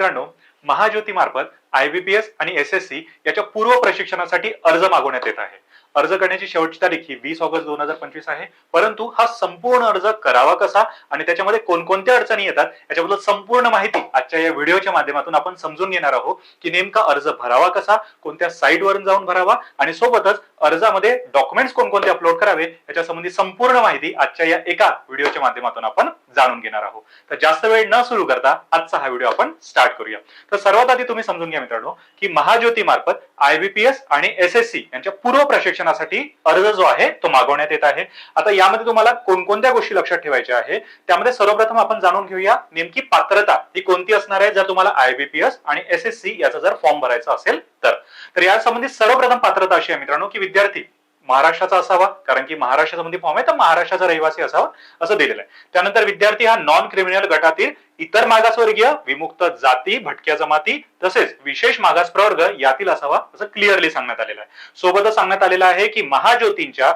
मित्रांनो महाज्योती मार्फत आयबीपीएस आणि एस एस सी याच्या पूर्व प्रशिक्षणासाठी अर्ज मागवण्यात येत आहे. अर्ज करण्याची शेवटची तारीख ही वीस ऑगस्ट दोन हजार पंचवीस आहे. परंतु हा संपूर्ण अर्ज करावा कसा आणि त्याच्यामध्ये कोणकोणत्या अडचणी येतात याच्याबद्दल संपूर्ण माहिती आजच्या या व्हिडिओच्या माध्यमातून आपण समजून घेणार आहोत की नेमका अर्ज भरावा कसा कोणत्या साईट वरून जाऊन भरावा आणि सोबतच अर्जामध्ये डॉक्युमेंट्स कोणकोणते अपलोड करावे याच्या संबंधी संपूर्ण माहिती आजच्या या एका व्हिडिओच्या माध्यमातून आपण जाणून घेणार आहोत. तर जास्त वेळ न सुरू करता आजचा हा व्हिडिओ आपण स्टार्ट करूया. तर सर्वात आधी तुम्ही समजून घ्या मित्रांनो की महाज्योती मार्फत आयबीपीएस आणि एस एस सी यांच्या पूर्व प्रशिक्षणासाठी अर्ज जो आहे तो मागवण्यात येत आहे. आता यामध्ये तुम्हाला कोणकोणत्या गोष्टी लक्षात ठेवायच्या आहे त्यामध्ये सर्वप्रथम आपण जाणून घेऊया नेमकी पात्रता ही कोणती असणार आहे जर तुम्हाला आयबीपीएस आणि एस एस सी याचा जर फॉर्म भरायचा असेल तर. तर यासंबंधी सर्वप्रथम पात्रता अशी आहे मित्रांनो की विद्यार्थी महाराष्ट्राचा असावा कारण की महाराष्ट्राचा संबंधी फॉर्म आहे तर महाराष्ट्राचा रहिवासी असावा असं दिलेलं आहे. त्यानंतर विद्यार्थी हा नॉन क्रिमिनल गटातील इतर मागासवर्गीय विमुक्त जाती भटक्या जमाती तसेच विशेष मागास प्रवर्ग यातील असावा असं क्लिअरली सांगण्यात आलेलं आहे. सोबतच सांगण्यात आलेलं आहे की महाज्योतींच्या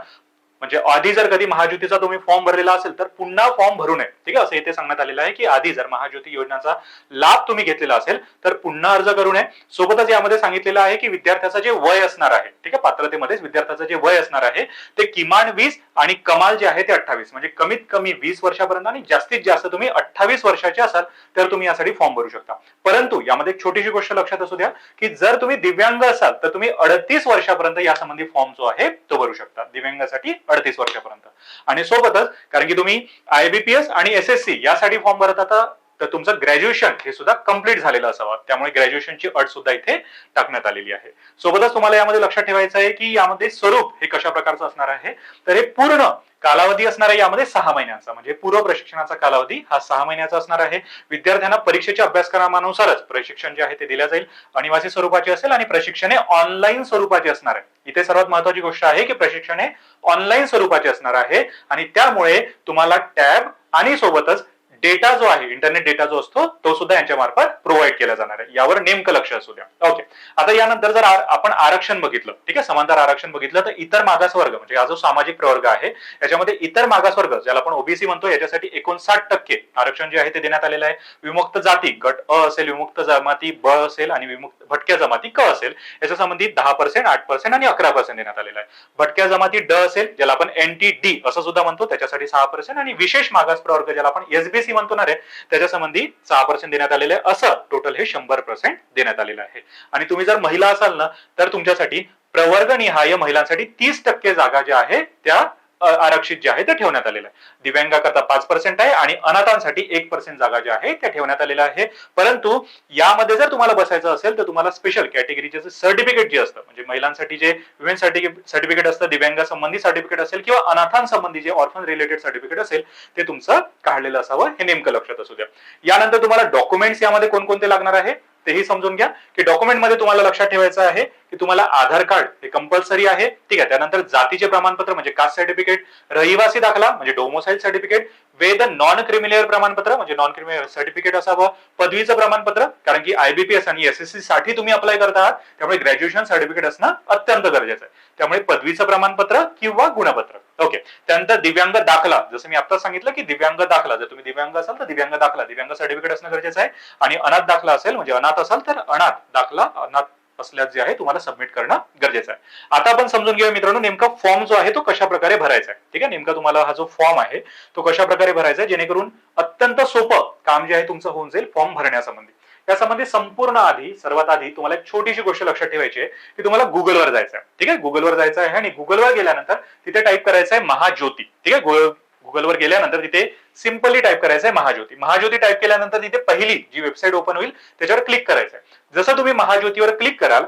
म्हणजे आधी जर कधी महाज्योतीचा तुम्ही फॉर्म भरलेला असेल तर पुन्हा फॉर्म भरू नये. ठीक आहे? असं इथे सांगण्यात आलेलं आहे की आधी जर महाज्योती योजनेचा लाभ तुम्ही घेतलेला असेल तर पुन्हा अर्ज करू नये. सोबतच यामध्ये सांगितलेलं आहे की विद्यार्थ्याचं जे वय असणार आहे ठीक आहे? पात्रतेमध्येच विद्यार्थ्याचं जे वय असणार आहे ते किमान वीस आणि कमाल जे आहे ते अठ्ठावीस. म्हणजे कमीत कमी वीस वर्षापर्यंत आणि जास्तीत जास्त तुम्ही अठ्ठावीस वर्षाचे असाल तर तुम्ही यासाठी फॉर्म भरू शकता. परंतु यामध्ये एक छोटीशी गोष्ट लक्षात असू द्या की जर तुम्ही दिव्यांग असाल तर तुम्ही अडतीस वर्षापर्यंत यासंबंधी फॉर्म जो आहे तो भरू शकता. दिव्यांगासाठी अडतीस वर्षापर्यंत. आणि सोबतच कारण की तुम्ही आयबीपीएस आणि एस एस सी यासाठी फॉर्म भरत आता तर तुमचं ग्रॅज्युएशन हे सुद्धा कंप्लीट झालेलं असावं. त्यामुळे ग्रॅज्युएशनची अट सुद्धा इथे टाकण्यात आलेली आहे. सोबतच तुम्हाला यामध्ये लक्षात ठेवायचं आहे की यामध्ये स्वरूप हे कशा प्रकारचं असणार आहे? तर हे पूर्ण कालावधी असणार आहे यामध्ये सहा महिन्यांचा. म्हणजे पूर्व प्रशिक्षणाचा कालावधी हा सहा महिन्याचा असणार आहे. विद्यार्थ्यांना परीक्षेच्या अभ्यासक्रमानुसारच प्रशिक्षण जे आहे ते दिल्या जाईल. अनिवासी स्वरूपाचे असेल आणि प्रशिक्षण हे ऑनलाईन स्वरूपाचे असणार आहे. इथे सर्वात महत्वाची गोष्ट आहे की प्रशिक्षण हे ऑनलाईन स्वरूपाचे असणार आहे. आणि त्यामुळे तुम्हाला टॅब आणि सोबतच डेटा जो आहे इंटरनेट डेटा जो असतो तो सुद्धा यांच्या मार्फत प्रोव्हाइड केला जाणार आहे. यावर नेमकं लक्ष असू द्या. ओके आता यानंतर जर आपण आरक्षण बघितलं ठीक आहे? समांतर आरक्षण बघितलं तर इतर मागासवर्ग म्हणजे हा जो सामाजिक प्रवर्ग आहे याच्यामध्ये इतर मागासवर्ग ज्याला आपण ओबीसी म्हणतो याच्यासाठी एकोणसाठ टक्के आरक्षण जे आहे ते देण्यात आलेलं आहे. विमुक्त जाती गट अ असेल विमुक्त जमाती ब असेल आणि विमुक्त भटक्या जमाती क असेल याच्या संबंधित दहा पर्सेंट आठ पर्सेंट आणि अकरा पर्सेंट देण्यात आलेलं आहे. भटक्या जमाती ड असेल ज्याला आपण एनटी डी असं सुद्धा म्हणतो त्याच्यासाठी सहा पर्सेंट आणि विशेष मागास प्रवर्ग ज्याला आपण एसबीसी म्हणतो ना रे त्याच्या संबंधी सहा पर्सेंट देण्यात आलेले आहे. असं टोटल हे शंभर पर्सेंट देण्यात आलेलं आहे. आणि तुम्ही जर महिला असाल ना तर तुमच्यासाठी प्रवर्गनिहाय महिलांसाठी तीस टक्के जागा ज्या आहे त्या आरक्षित जे आहे ते ठेवण्यात आलेलं आहे. दिव्यांगाकरता पाच पर्सेंट आहे आणि अनाथांसाठी एक पर्सेंट जागा ज्या आहे त्या ठेवण्यात आलेल्या आहे. परंतु यामध्ये जर तुम्हाला बसायचं असेल तर तुम्हाला स्पेशल कॅटेगरीचे सर्टिफिकेट जे असतं म्हणजे महिलांसाठी जे विमेन सर्टिफिकेट असतं दिव्यांगासंबंधी सर्टिफिकेट असेल किंवा अनाथांसंबंधी जे ऑर्फन रिलेटेड सर्टिफिकेट असेल ते तुमचं काढलेलं असावं हे नेमकं लक्षात असू द्या. यानंतर तुम्हाला डॉक्युमेंट्स यामध्ये कोणकोणते लागणार आहे तेही समजून घ्या. की डॉक्युमेंटमध्ये तुम्हाला लक्षात ठेवायचं आहे की तुम्हाला आधार कार्ड हे कंपल्सरी आहे. ठीक आहे त्यानंतर जातीचे प्रमाणपत्र म्हणजे कास्ट सर्टिफिकेट रहिवासी दाखला म्हणजे डोमोसाईल सर्टिफिकेट वेद नॉन क्रिमिनल प्रमाणपत्र म्हणजे नॉन क्रिमिनल सर्टिफिकेट असावं पदवीचं प्रमाणपत्र कारण की आयबीपीएस आणि एसएससी साठी तुम्ही अप्लाय करत आहात त्यामुळे ग्रॅज्युएशन सर्टिफिकेट असणं अत्यंत गरजेचं आहे. त्यामुळे पदवीचं प्रमाणपत्र किंवा गुणपत्र. ओके त्यानंतर दिव्यांग दाखला जसं मी आता सांगितलं की दिव्यांग दाखला जर तुम्ही दिव्यांग असाल तर दिव्यांग दाखला दिव्यांग सर्टिफिकेट असणं गरजेचं आहे. आणि अनाथ दाखला असेल म्हणजे अनाथ असाल तर अनाथ दाखला अनाथ असल्यास जे आहे तुम्हाला सबमिट करणं गरजेचं आहे. आता आपण समजून घेऊया मित्रांनो नेमका फॉर्म जो आहे तो कशा प्रकारे भरायचा आहे. ठीक आहे? नेमका तुम्हाला हा जो फॉर्म आहे तो कशा प्रकारे भरायचा आहे? जेणेकरून अत्यंत सोपं काम जे आहे तुमचं होऊन जाईल फॉर्म भरण्यासंबंधी. त्यासंबंधी संपूर्ण आधी सर्वात आधी तुम्हाला एक छोटीशी गोष्ट लक्षात ठेवायची आहे की तुम्हाला गुगलवर जायचं आहे. ठीक आहे? गुगलवर जायचं आहे आणि गुगलवर गेल्यानंतर तिथे टाईप करायचं आहे महाज्योती. ठीक आहे? गुगलवर गेल्यानंतर तिथे सिम्पली टाईप करायचं महाज्योती. महाज्योती टाईप केल्यानंतर तिथे पहिली जी वेबसाईट ओपन होईल त्याच्यावर क्लिक करायचं आहे जसं तुम्ही महाज्योतीवर क्लिक कराल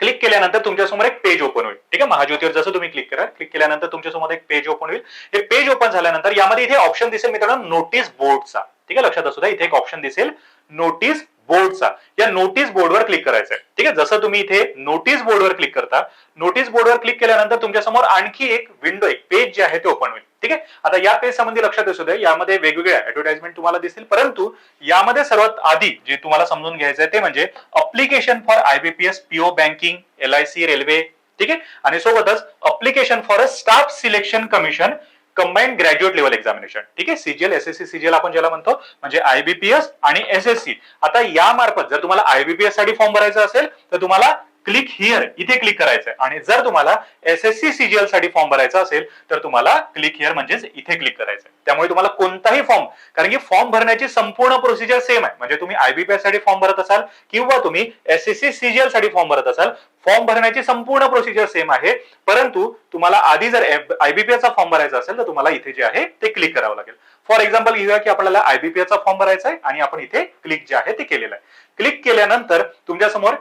क्लिक केल्यानंतर तुमच्यासमोर एक पेज ओपन होईल. ठीक आहे? महाज्योतीवर जसं तुम्ही क्लिक करा क्लिक केल्यानंतर तुमच्यासमोर एक पेज ओपन होईल. हे पेज ओपन झाल्यानंतर यामध्ये इथे ऑप्शन दिसेल मित्रांनो नोटीस बोर्डचा ठीक आहे? लक्षात असू द्या इथे एक ऑप्शन दिसेल नोटीस बोर्डचा या नोटीस बोर्डवर क्लिक करायचं आहे ठीक आहे? जसं तुम्ही इथे नोटीस बोर्डवर क्लिक करता नोटीस बोर्डवर क्लिक केल्यानंतर तुमच्यासमोर आणखी एक विंडो एक पेज जे आहे ते ओपन होईल. ठीक आहे? आता या पेज संबंधी लक्षात असू दे यामध्ये वेगवेगळ्या ऍडव्हर्टाइजमेंट तुम्हाला दिसतील. परंतु यामध्ये सर्वात आधी जे तुम्हाला समजून घ्यायचं आहे ते म्हणजे application for IBPS PO banking L I C railway ठीक आहे? आणि सोबतच application for a staff selection commission combined graduate level examination ठीक आहे? सीजीएल एसएससी सीजीएल आपण ज्याला म्हणतो म्हणजे आयबीपीएस आणि एसएससी आता या मार्फत जर तुम्हाला आयबीपीएससाठी फॉर्म भरायचा असेल तर तुम्हाला क्लिक हिअर इथे क्लिक करायचं आणि जर तुम्हाला एसएससी सीजीएलसाठी फॉर्म भरायचा असेल तर तुम्हाला क्लिक हिअर म्हणजेच इथे क्लिक करायचं त्यामुळे तुम्हाला कोणताही फॉर्म कारण की फॉर्म भरण्याची संपूर्ण प्रोसिजर सेम आहे. म्हणजे तुम्ही आयबीपीएससाठी फॉर्म भरत असाल किंवा तुम्ही एसएससी सीजीएलसाठी फॉर्म भरत असाल फॉर्म भरण्याची संपूर्ण प्रोसिजर सेम आहे. परंतु तुम्हाला आधी जर आयबीपीएस चा फॉर्म भरायचा असेल तर तुम्हाला इथे जे आहे ते क्लिक करावं लागेल. फॉर एक्झाम्पल घेऊया की आपल्याला आयबीपीएचा फॉर्म भरायचा आहे आणि आपण इथे क्लिक जे आहे ते केलेलं आहे. क्लिक केल्यानंतर तुमच्यासमोर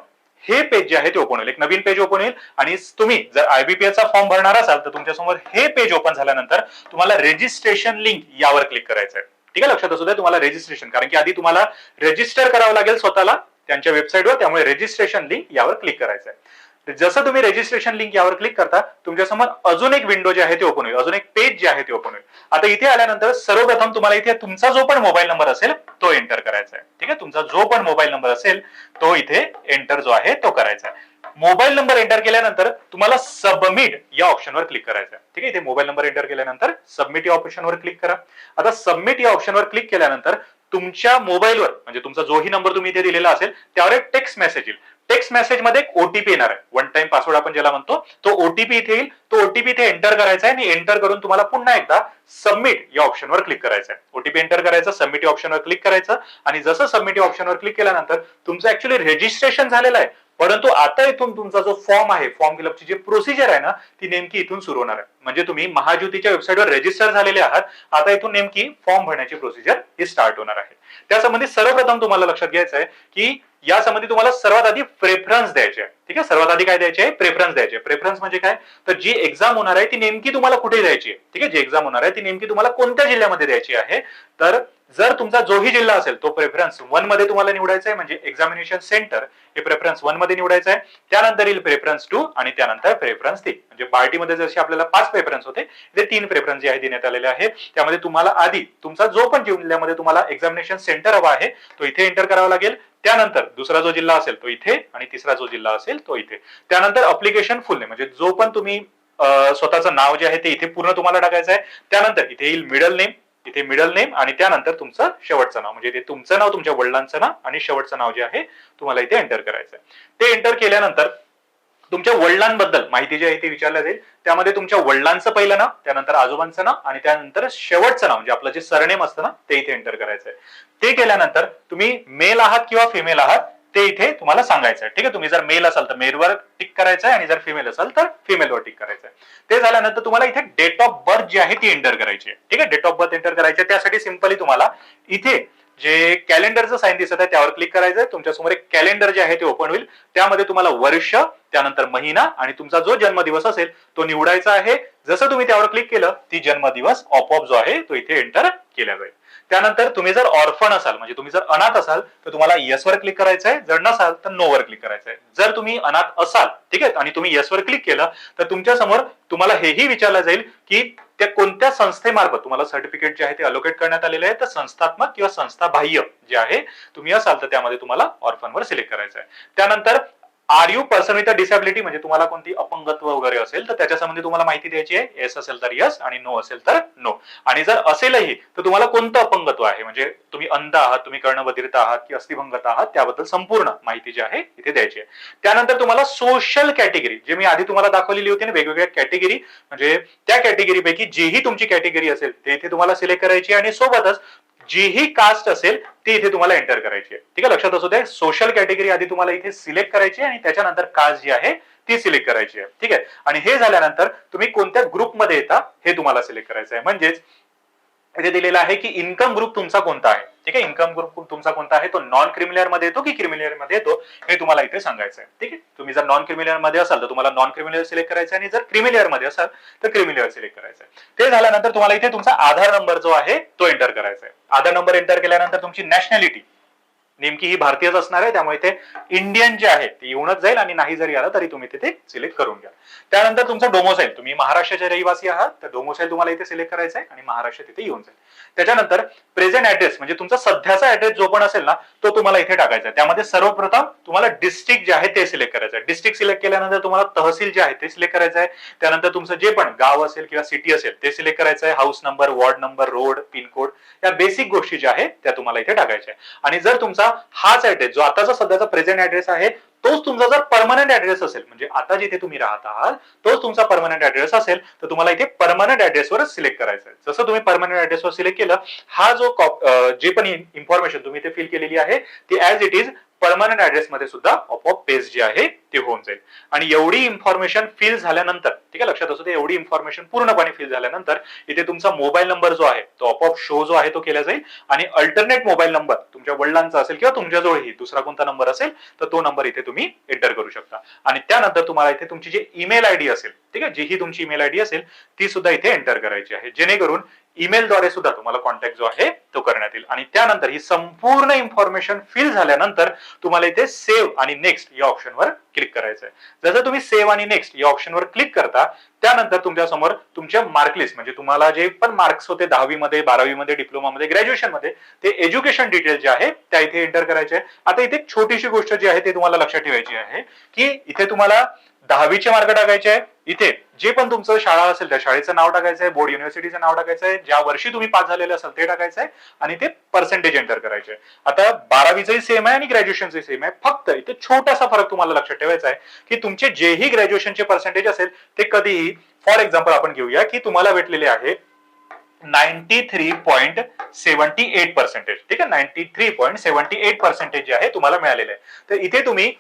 हे पेज जे आहे ते ओपन होईल. एक नवीन पेज ओपन होईल. आणि तुम्ही जर आयबीपीएस चा फॉर्म भरणार असाल तर तुमच्यासमोर हे पेज ओपन झाल्यानंतर तुम्हाला रेजिस्ट्रेशन लिंक यावर क्लिक करायचं आहे. ठीक आहे? लक्षात असू द्या तुम्हाला रेजिस्ट्रेशन कारण की आधी तुम्हाला रजिस्टर करावं लागेल स्वतःला त्यांच्या वेबसाईटवर त्यामुळे रेजिस्ट्रेशन लिंक यावर क्लिक करायचं आहे. जसं तुम्ही रेजिस्ट्रेशन लिंक यावर क्लिक करता तुमच्यासमोर अजून एक विंडो जे आहे ते ओपन होईल. अजून एक पेज जे आहे ते ओपन होईल. आता इथे आल्यानंतर सर्वप्रथम तुम्हाला इथे तुमचा जो पण मोबाईल नंबर असेल तो एंटर करायचा आहे. ठीक आहे? तुमचा जो पण मोबाईल नंबर असेल तो इथे एंटर जो आहे तो करायचा आहे. मोबाईल नंबर एंटर केल्यानंतर तुम्हाला सबमिट या ऑप्शनवर क्लिक करायचं आहे. ठीक आहे? इथे मोबाईल नंबर एंटर केल्यानंतर सबमिट या ऑप्शनवर क्लिक करा. आता सबमिट या ऑप्शनवर क्लिक केल्यानंतर तुमच्या मोबाईलवर म्हणजे तुमचा जोही नंबर तुम्ही इथे दिलेला असेल त्यावर एक टेक्स्ट मेसेज येईल. टेक्स्ट मेसेजमध्ये एक ओटीपी येणार आहे. वन टाइम पासवर्ड आपण ज्याला म्हणतो तो ओटीपी इथे येईल तो ओटीपी इथे एंटर करायचा आहे आणि एंटर करून तुम्हाला पुन्हा एकदा सबमिट या ऑप्शनवर क्लिक करायचं आहे. ओटीपी एंटर करायचं सबमिट या ऑप्शनवर क्लिक करायचं आणि जसं सबमिट या ऑप्शनवर क्लिक केल्यानंतर तुमचं ऍक्च्युली रजिस्ट्रेशन झालेलं आहे. परंतु आता इथून तुमचा जो फॉर्म आहे फॉर्म फिलअपची जी प्रोसिजर आहे ना ती नेमकी इथून सुरू होणार आहे. म्हणजे तुम्ही महाज्योतीच्या वेबसाईटवर रजिस्टर झालेले आहात आता इथून नेमकी फॉर्म भरण्याची प्रोसिजर ही स्टार्ट होणार आहे. त्यासंबंधी सर्वप्रथम तुम्हाला लक्षात घ्यायचं आहे की यासंबंधी तुम्हाला सर्वात आधी प्रेफरन्स द्यायचे आहे. ठीक आहे? सर्वात आधी काय द्यायचे आहे? प्रेफरन्स द्यायचे प्रेफरन्स म्हणजे काय? तर जी एक्झाम होणार आहे ती नेमकी तुम्हाला कुठे द्यायची आहे? ठीक आहे? जी एक्झाम होणार आहे ती नेमकी तुम्हाला कोणत्या जिल्ह्यामध्ये द्यायची आहे? तर जर तुमचा जोही जिल्हा असेल तो प्रेफरन्स वनमध्ये तुम्हाला निवडायचा आहे म्हणजे एक्झामिनेशन सेंटर हे प्रेफरन्स वनमध्ये निवडायचं आहे त्यानंतर येईल प्रेफरन्स टू आणि त्यानंतर प्रेफरन्स थ्री म्हणजे पार्टी मध्ये जसे आपल्याला पाच प्रेफरन्स होते ते तीन प्रेफरन्स जे आहे देण्यात आलेले आहे. त्यामध्ये तुम्हाला आधी तुमचा जो पण जिल्ह्यामध्ये तुम्हाला एक्झामिनेशन सेंटर हवा आहे तो इथे एंटर करावा लागेल. त्यानंतर दुसरा जो जिल्हा असेल तो इथे आणि तिसरा जो जिल्हा असेल तो इथे. त्यानंतर अप्लिकेशन फुल म्हणजे जो पण तुम्ही स्वतःचं नाव जे आहे ते इथे पूर्ण तुम्हाला टाकायचं आहे त्यानंतर इथे येईल मिडल नेम इथे मिडल नेम आणि त्यानंतर तुमचं शेवटचं नाव. म्हणजे इथे तुमचं नाव तुमच्या वडिलांचं नाव आणि शेवटचं नाव जे आहे तुम्हाला इथे एंटर करायचं आहे. ते एंटर केल्यानंतर तुमच्या वडिलांबद्दल माहिती जी आहे ती विचारल्या जाईल. त्यामध्ये तुमच्या वडिलांचं पहिलं नाव त्यानंतर आजोबांचं नाव आणि त्यानंतर शेवटचं नाव म्हणजे आपलं जे सरनेम असतं ना ते इथे एंटर करायचं आहे. ते केल्यानंतर तुम्ही मेल आहात किंवा फिमेल आहात ते इथे तुम्हाला सांगायचं आहे ठीक आहे? तुम्ही जर मेल असाल तर मेलवर टिक करायचं आहे आणि जर फिमेल असाल तर फिमेलवर टिक करायचं आहे ते झाल्यानंतर तुम्हाला इथे डेट ऑफ बर्थ जी आहे ती एंटर करायची आहे. ठीक आहे? डेट ऑफ बर्थ एंटर करायची आहे. त्यासाठी सिंपली तुम्हाला इथे जे कॅलेंडरचं साईन दिसत आहे त्यावर क्लिक करायचं आहे एक कॅलेंडर जे आहे ते ओपन होईल. त्यामध्ये तुम्हाला वर्ष त्यानंतर महिना आणि तुमचा जो जन्मदिवस असेल तो निवडायचा आहे. जसं तुम्ही त्यावर क्लिक केलं ती जन्मदिवस ऑपऑप जो आहे तो इथे एंटर केला जाईल. त्यानंतर तुम्ही जर ऑर्फन असाल म्हणजे तुम्ही जर अनाथ असाल तर तुम्हाला येस वर क्लिक करायचं आहे जर नसाल तर नो वर क्लिक करायचं आहे जर तुम्ही अनाथ असाल ठीक आहे आणि तुम्ही येस वर क्लिक केलं तर तुमच्यासमोर तुम्हाला हेही विचारलं जाईल की त्या कोणत्या संस्थेमार्फत तुम्हाला सर्टिफिकेट जे आहे ते अलोकेट करण्यात आलेले आहे तर संस्थात्मक किंवा संस्था बाह्य जे आहे तुम्ही असाल तर त्यामध्ये तुम्हाला ऑर्फनवर सिलेक्ट करायचं आहे त्यानंतर are you person with disability म्हणजे तुम्हाला कोणती अपंगत्व वगैरे असेल तर त्याच्या संबंधी तुम्हाला माहिती द्यायची आहे. येस असेल तर यस आणि नो असेल तर नो आणि जर असेलही तर तुम्हाला कोणतं अपंगत्व आहे? म्हणजे तुम्ही अंध आहात तुम्ही कर्णबधिरत आहात की अस्थिभंगत आहात त्याबद्दल संपूर्ण माहिती जी आहे इथे द्यायची आहे. त्यानंतर तुम्हाला सोशल कॅटेगरी जे मी आधी तुम्हाला दाखवलेली होती ना वेगवेगळ्या कॅटेगरी म्हणजे त्या कॅटेगरीपैकी जेही तुमची कॅटेगरी असेल ते इथे तुम्हाला सिलेक्ट करायची आणि सोबतच जीही कास्ट असेल ती इथे तुम्हाला एंटर करायची आहे. ठीक आहे लक्षात असू दे सोशल कॅटेगरी आधी तुम्हाला इथे सिलेक्ट करायची आहे आणि त्याच्यानंतर कास्ट जी आहे ती सिलेक्ट करायची आहे. ठीक आहे? आणि हे झाल्यानंतर तुम्ही कोणत्या ग्रुपमध्ये येता हे तुम्हाला सिलेक्ट करायचं आहे. म्हणजेच इथे दिलेलं आहे की इन्कम ग्रुप तुमचा कोणता आहे? ठीक आहे? इन्कम ग्रुप तुमचा कोणता आहे? तो नॉन क्रिमिलियरमध्ये येतो की क्रिमिलियरमध्ये येतो? हे तुम्हाला इथे सांगायचं आहे ठीक आहे? तुम्ही जर नॉन क्रिमिलियरमध्ये असाल तर तुम्हाला नॉन क्रिमिनल सिलेक्ट करायचं आहे आणि जर क्रिमिलियरमध्ये असाल तर क्रिमिनियर सिलेक्ट करायचं आहे ते झाल्यानंतर तुम्हाला इथे तुमचा आधार नंबर जो आहे तो एंटर करायचा आहे आधार नंबर एंटर केल्यानंतर तुमची नॅशनॅलिटी नेमकी ही भारतीयच असणार आहे त्यामुळे इथे इंडियन जे आहे ते येऊनच जाईल आणि नाही जरी आलं तरी तुम्ही तिथे सिलेक्ट करून घ्या. त्यानंतर तुमचा डोमोसाईल तुम्ही महाराष्ट्राचे रहिवासी आहात तर डोमोसाईल तुम्हाला इथे सिलेक्ट करायचं आहे आणि महाराष्ट्र तिथे येऊन जाईल. त्याच्यानंतर प्रेझेंट ऍड्रेस म्हणजे तुमचा सध्याचा ऍड्रेस जो पण असेल ना तो तुम्हाला इथे टाकायचा आहे. त्यामध्ये सर्वप्रथम तुम्हाला डिस्ट्रिक्ट जे आहे ते सिलेक्ट करायचं आहे. डिस्ट्रिक्ट सिलेक्ट केल्यानंतर तुम्हाला तहसील जे आहे ते सिलेक्ट करायचं आहे. त्यानंतर तुमचं जे पण गाव असेल किंवा सिटी असेल ते सिलेक्ट करायचं आहे. House number ward number road pincode या बेसिक गोष्टी ज्या आहेत त्या तुम्हाला इथे टाकायच्या आहे. आणि जर तुमचा हाच ऍड्रेस जो आताचा सध्याचा प्रेझेंट ऍड्रेस आहे तोच तुमचा जर परमनंट ऍड्रेस असेल म्हणजे आता जिथे तुम्ही राहत आहात तोच तुमचा परमनंट ऍड्रेस असेल तर तुम्हाला इथे परमनंट ऍड्रेसवर सिलेक्ट करायचं आहे. जसं तुम्ही परमनंट ऍड्रेसवर सिलेक्ट केलं हा जो कॉप- जे पण इन्फॉर्मेशन तुम्ही इथे फिल केलेली आहे ती as it is permanent address मध्ये सुद्धा आपोआप पेज जे आहे ते होऊन जाईल. आणि एवढी इन्फॉर्मेशन फिल झाल्यानंतर ठीक आहे लक्षात असू दे एवढी इन्फॉर्मेशन पूर्णपणे फिल झाल्यानंतर इथे तुमचा मोबाईल नंबर जो आहे तो आपोआप शो जो आहे तो केला जाईल. आणि अल्टरनेट मोबाईल नंबर तुमच्या वडिलांचा असेल किंवा तुमच्याजवळही दुसरा कोणता नंबर असेल तर तो नंबर इथे तुम्ही एंटर करू शकता. आणि त्यानंतर तुम्हाला इथे तुमची जी ईमेल आयडी असेल ठीक आहे जी ही तुमची ईमेल आयडी असेल ती सुद्धा इथे एंटर करायची आहे. जेणेकरून ईमेलद्वारे सुद्धा तुम्हाला कॉन्टॅक्ट जो आहे तो करण्यात येईल. आणि त्यानंतर ही संपूर्ण इन्फॉर्मेशन फिल झाल्यानंतर तुम्हाला इथे सेव्ह आणि नेक्स्ट या ऑप्शनवर क्लिक करायचं आहे. जसं तुम्ही सेव्ह आणि नेक्स्ट या ऑप्शनवर क्लिक करता त्यानंतर तुमच्यासमोर तुमच्या मार्कलिस्ट म्हणजे तुम्हाला जे पण मार्क्स होते दहावी मध्ये बारावी मध्ये डिप्लोमा मध्ये ग्रॅज्युएशनमध्ये ते एज्युकेशन डिटेल जे आहे त्या इथे एंटर करायचे आहे. आता इथे एक छोटीशी गोष्ट जी आहे ते तुम्हाला लक्षात ठेवायची आहे की इथे तुम्हाला दहावीचे मार्क टाकायचे आहे इथे जे पण तुमचं शाळा असेल त्या शाळेचं नाव टाकायचं आहे बोर्ड युनिव्हर्सिटीचं नाव टाकायचं आहे. ज्या वर्षी तुम्ही पास झालेले असाल ते टाकायचं आहे आणि ते पर्सेंटेज एंटर करायचे आता बारावीचंही सेम आहे आणि ग्रॅज्युएशनचंही सेम आहे. फक्त इथे छोटासा फरक तुम्हाला लक्षात ठेवायचा आहे की तुमचे जेही ग्रॅज्युएशनचे पर्सेंटेज असेल ते कधीही फॉर एक्झाम्पल आपण घेऊया की तुम्हाला भेटलेले आहे ninety three point seventy eight percentage ठीक आहे? Ninety three point seventy eight percentage जे आहे तुम्हाला मिळालेले आहे. तर इथे तुम्ही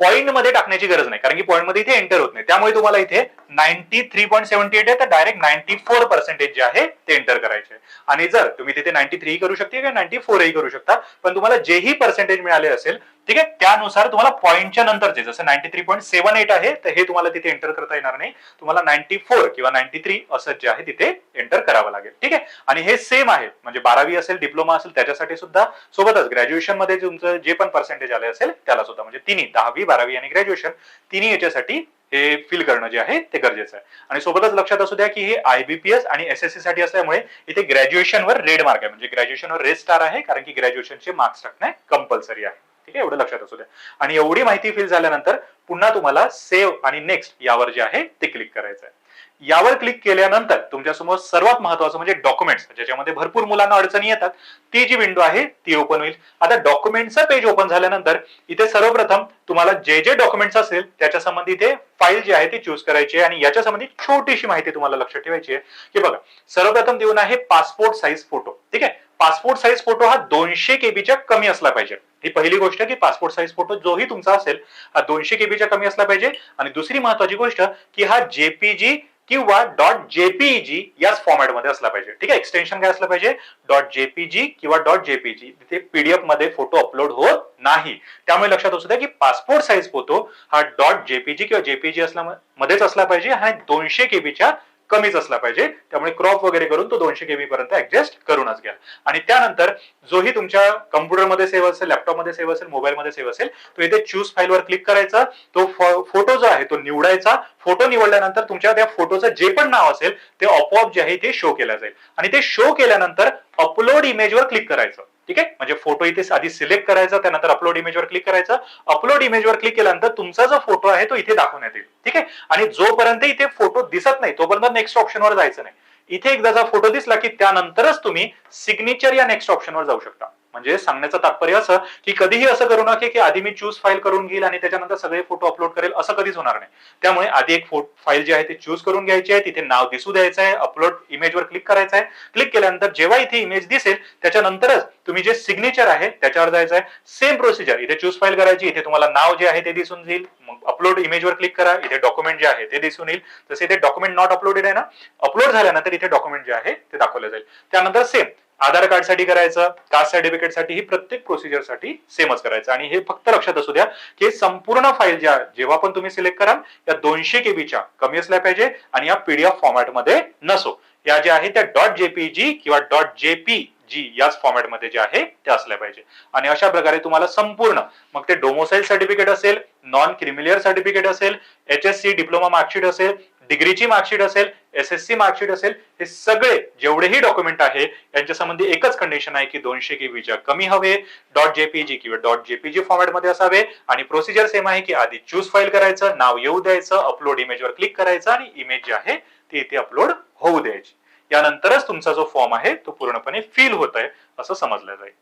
पॉईंटमध्ये टाकण्याची गरज नाही. कारण की पॉईंटमध्ये इथे एंटर होत नाही. त्यामुळे तुम्हाला इथे ninety three point seventy eight आहे तर डायरेक्ट नाईन्टी फोर पर्सेंटेज जे आहे ते एंटर करायचे आणि जर तुम्ही तिथे नाईन्टी थ्री करू शकता किंवा नाईन्टी फोरही करू शकता पण तुम्हाला जेही पर्सेंटेज मिळाले असेल ठीक आहे? त्यानुसार तुम्हाला पॉईंटच्या नंतरचे जसं ninety three point seven eight आहे तर हे तुम्हाला तिथे एंटर करता येणार नाही. तुम्हाला नाईन्टी फोर किंवा नाईन्टी थ्री असं जे आहे तिथे एंटर करावं लागेल. ठीक आहे? आणि हे सेम आहे. म्हणजे बारावी असेल डिप्लोमा असेल त्याच्यासाठी सुद्धा सोबतच ग्रॅज्युएशनमध्ये तुमचं जे पण पर्सेंटेज आले असेल त्याला सुद्धा म्हणजे तिन्ही दहावी बारावी आणि ग्रॅज्युएशन तिन्ही याच्यासाठी हे फिल करणं जे आहे ते गरजेचं आहे. आणि सोबतच लक्षात असू द्या की हे आयबीपीएस आणि एसएससी साठी असल्यामुळे इथे ग्रॅज्युएशनवर रेड मार्क आहे. म्हणजे ग्रॅज्युएशनवर रेड स्टार आहे कारण की ग्रॅज्युएशनचे मार्क्स टाकणे कंपल्सरी आहे. ठीक आहे? एवढं लक्षात असू द्या. आणि एवढी माहिती फिल झाल्यानंतर पुन्हा तुम्हाला सेव्ह आणि नेक्स्ट यावर जे आहे ते क्लिक करायचं आहे. यावर क्लिक केल्यानंतर तुमच्यासमोर सर्वात महत्वाचं म्हणजे डॉक्युमेंट्स ज्याच्यामध्ये भरपूर मुलांना अडचणी येतात ती जी विंडो आहे ती ओपन होईल. आता डॉक्युमेंटचं पेज ओपन झाल्यानंतर इथे सर्वप्रथम तुम्हाला जे जे डॉक्युमेंट्स असेल त्याच्या संबंधी ते फाईल जी आहे ती चूज करायची आहे आणि याच्या संबंधी छोटीशी माहिती तुम्हाला लक्षात ठेवायची आहे. की बघा सर्वप्रथम देऊन आहे पासपोर्ट साईज फोटो ठीक आहे? पासपोर्ट साईज फोटो हा दोनशे केबीच्या कमी असला पाहिजे. ही पहिली गोष्ट की पासपोर्ट साईज फोटो जोही तुमचा असेल. हा दोनशे केबीच्या कमी असला पाहिजे. आणि दुसरी महत्वाची गोष्ट की हा जेपीजी किंवा डॉट जेपीजी याच फॉर्मॅटमध्ये असला पाहिजे. ठीक आहे? एक्सटेन्शन काय असलं पाहिजे? डॉट जेपीजी किंवा डॉट जेपीजी तिथे पीडीएफमध्ये फोटो अपलोड होत नाही. त्यामुळे लक्षात असू द्या की पासपोर्ट साईज फोटो हा डॉट जेपीजी किंवा जेपीजी असला मध्येच असला पाहिजे. आणि दोनशे केबीच्या कमीच असला पाहिजे. त्यामुळे क्रॉप वगैरे करून तो दोनशे केबी पर्यंत ऍडजस्ट करूनच घ्या. आणि त्यानंतर जोही तुमच्या कम्प्युटरमध्ये सेव्ह असेल लॅपटॉपमध्ये सेव्ह असेल मोबाईलमध्ये सेव्ह असेल तो इथे चूज फाईलवर क्लिक करायचा. तो फोटो जो आहे तो निवडायचा. फोटो निवडल्यानंतर तुमच्या त्या फोटोचं जे पण नाव असेल ते आपोआप जे आहे ते शो केलं जाईल. आणि ते शो केल्यानंतर अपलोड इमेजवर क्लिक करायचं. ठीक आहे? म्हणजे फोटो इथे आधी सिलेक्ट करायचा त्यानंतर अपलोड इमेजवर क्लिक करायचं. अपलोड इमेजवर क्लिक केल्यानंतर तुमचा जो फोटो आहे तो इथे दाखवण्यात येईल. ठीक आहे? आणि जोपर्यंत इथे फोटो दिसत नाही तोपर्यंत नेक्स्ट ऑप्शनवर जायचं नाही. इथे एकदाचा फोटो दिसला की त्यानंतरच तुम्ही सिग्नेचर या नेक्स्ट ऑप्शनवर जाऊ शकता. म्हणजे सांगण्याचं तात्पर्य असं की कधीही असं करू नका की आधी मी चूज फाईल करून घेईल आणि त्याच्यानंतर सगळे फोटो अपलोड करेल असं कधीच होणार नाही. त्यामुळे आधी एक फाईल जी आहे ती चूज करून घ्यायची आहे तिथे नाव दिसू द्यायचं आहे अपलोड इमेजवर क्लिक करायचं आहे. क्लिक केल्यानंतर जेव्हा इथे इमेज दिसेल त्याच्यानंतरच तुम्ही जे सिग्नेचर आहे त्याच्यावर जायचं आहे. सेम प्रोसिजर इथे चूज फाईल करायची इथे तुम्हाला नाव जे आहे ते दिसून येईल मग अपलोड इमेजवर क्लिक करा इथे डॉक्युमेंट जे आहे ते दिसून येईल. जसे इथे डॉक्युमेंट नॉट अपलोडेड आहे ना अपलोड झाल्यानंतर इथे डॉक्युमेंट जे आहे ते दाखवलं जाईल. त्यानंतर सेम आधार कार्डसाठी करायचं कास्ट सर्टिफिकेटसाठी ही प्रत्येक प्रोसिजरसाठी सेमच करायचं. आणि हे फक्त लक्षात असू द्या की संपूर्ण फाईल ज्या जेव्हा पण तुम्ही सिलेक्ट कराल या दोनशे केबीच्या कमी असल्या पाहिजे आणि या पीडीएफ फॉर्मॅटमध्ये नसो. या ज्या आहे त्या डॉट जेपीजी किंवा डॉट जेपी जी याच फॉर्मॅटमध्ये जे आहे ते असल्या पाहिजे. आणि अशा प्रकारे तुम्हाला संपूर्ण मग ते डोमोसाईल सर्टिफिकेट असेल नॉन क्रिमिलियर सर्टिफिकेट असेल H S C diploma marksheet असेल डिग्रीची मार्कशीट असेल एस एस सी मार्कशीट असेल हे सगळे जेवढेही डॉक्युमेंट आहे यांच्या संबंधी एकच कंडिशन आहे की दोनशे केबीच्या कमी हवे डॉट जेपीजी किंवा डॉट जेपीजी फॉर्मॅटमध्ये असावे आणि प्रोसिजर सेम आहे की आधी चूज फाईल करायचं नाव येऊ द्यायचं अपलोड इमेजवर क्लिक करायचं आणि इमेज जी आहे ती इथे अपलोड होऊ द्यायची. यानंतरच तुमचा जो फॉर्म आहे तो पूर्णपणे फिल होत आहे असं समजलं जाईल.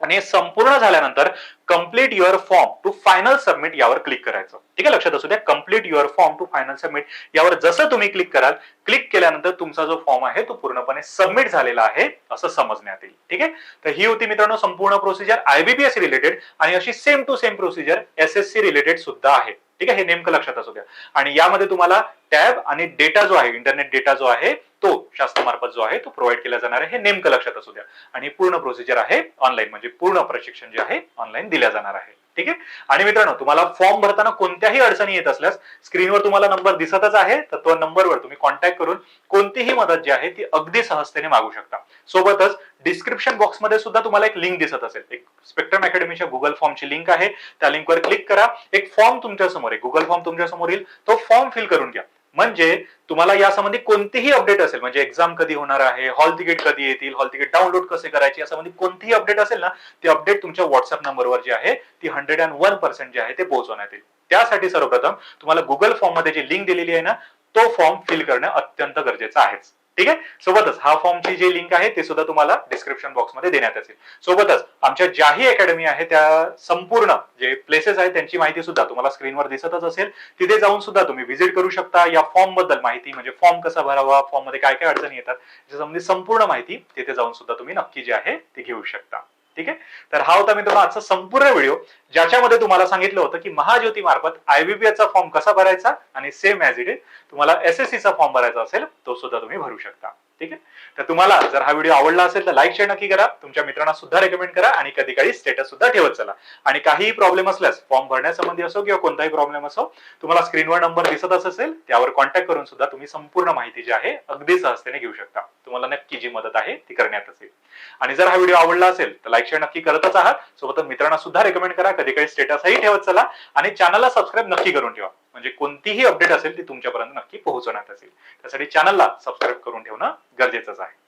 आणि हे संपूर्ण झाल्यानंतर complete your form to final submit यावर क्लिक करायचं. ठीक आहे लक्षात असू द्या complete your form to final submit यावर जसं तुम्ही क्लिक कराल क्लिक केल्यानंतर तुमचा जो फॉर्म आहे तो पूर्णपणे सबमिट झालेला आहे असं समजण्यात येईल. ठीक आहे? तर ही होती मित्रांनो संपूर्ण प्रोसिजर आयबीपीएस रिलेटेड आणि अशी same to same procedure S S C related सुद्धा आहे. ठीक आहे? हे नेमकं लक्षात असू द्या. आणि यामध्ये तुम्हाला टॅब आणि डेटा जो आहे इंटरनेट डेटा जो आहे तो शासनामार्फत जो आहे तो प्रोव्हाइड केला जाणार आहे. हे नेमकं लक्षात असू द्या. आणि पूर्ण प्रोसिजर आहे ऑनलाईन म्हणजे पूर्ण प्रशिक्षण जे आहे ऑनलाईन दिल्या जाणार आहे. ठीक आहे? आणि मित्रांनो तुम्हाला फॉर्म भरताना कोणत्याही अडचणी येत असल्यास स्क्रीनवर तुम्हाला नंबर दिसतच आहे तर तो नंबरवर तुम्ही कॉन्टॅक्ट करून कोणतीही मदत जी आहे ती अगदी सहजतेने मागू शकता. सोबतच डिस्क्रिप्शन बॉक्समध्ये सुद्धा तुम्हाला एक लिंक दिसत असेल. एक स्पेक्ट्रम अकॅडमीच्या गुगल फॉर्मची लिंक आहे. त्या लिंकवर क्लिक करा. एक फॉर्म तुमच्यासमोर आहे. गुगल फॉर्म तुमच्यासमोर येईल. तो फॉर्म फिल करून घ्या. म्हणजे तुम्हाला यासंबंधी कोणतीही अपडेट असेल म्हणजे एक्झाम कधी होणार आहे हॉल तिकीट कधी येतील हॉल तिकीट डाउनलोड कसे करायचे यासंबंधी कोणतीही अपडेट असेल ना ती अपडेट तुमच्या व्हॉट्सअप नंबरवर जी आहे ती हंड्रेड अँड वन पर्सेंट जे आहे ते पोहोचवण्यात येईल. त्यासाठी सर्वप्रथम तुम्हाला गुगल फॉर्ममध्ये जी लिंक दिलेली आहे ना तो फॉर्म फिल करणं अत्यंत गरजेचं आहेच. ठीक आहे? सोबतच हा फॉर्मची जी लिंक आहे ते सुद्धा तुम्हाला डिस्क्रिप्शन बॉक्समध्ये देण्यात असेल सोबतच आमच्या ज्याही अकॅडमी आहे त्या संपूर्ण जे प्लेसेस आहेत त्यांची माहिती सुद्धा तुम्हाला स्क्रीनवर दिसतच असेल. तिथे जाऊन सुद्धा तुम्ही व्हिजिट करू शकता. या फॉर्मबद्दल माहिती म्हणजे फॉर्म कसा भरावा फॉर्ममध्ये काय काय अडचणी येतात याच्या संबंधी संपूर्ण माहिती तिथे जाऊन सुद्धा तुम्ही नक्की जी आहे ती घेऊ शकता. ठीक आहे? तर हा होता मित्रांनो आजचा संपूर्ण व्हिडिओ ज्याच्यामध्ये तुम्हाला सांगितलं होतं की महाज्योती मार्फत आयबीपीएचा फॉर्म कसा भरायचा आणि सेम ॲज इट इज तुम्हाला एसएससी चा फॉर्म भरायचा असेल तो सुद्धा तुम्ही भरू शकता. ठीक आहे? तर तुम्हाला जर हा व्हिडिओ आवडला असेल तर लाईक शेअर नक्की करा. तुमच्या मित्रांना सुद्धा रेकमेंड करा आणि कधी काही स्टेटस सुद्धा ठेवत चला. आणि काहीही प्रॉब्लेम असल्यास फॉर्म भरण्यासंबंधी असो किंवा कोणताही प्रॉब्लेम असो तुम्हाला स्क्रीनवर नंबर दिसतच असेल त्यावर कॉन्टॅक्ट करून सुद्धा तुम्ही संपूर्ण माहिती जी आहे अगदी सहजतेने घेऊ शकता. तुम्हाला नक्की जी मदत आहे ती करण्यात असेल. आणि जर हा व्हिडिओ आवडला असेल तर लाईक शेअर नक्की करतच आहात. सोबत मित्रांना सुद्धा रेकमेंड करा. कधी काही स्टेटसही ठेवत चला. आणि चॅनलला सबस्क्राईब नक्की करून ठेवा. म्हणजे कोणतीही अपडेट असेल ती तुमच्यापर्यंत नक्की पोहोचवण्यात असेल. त्यासाठी चॅनलला सबस्क्राईब करून ठेवणं गरजेचंच आहे.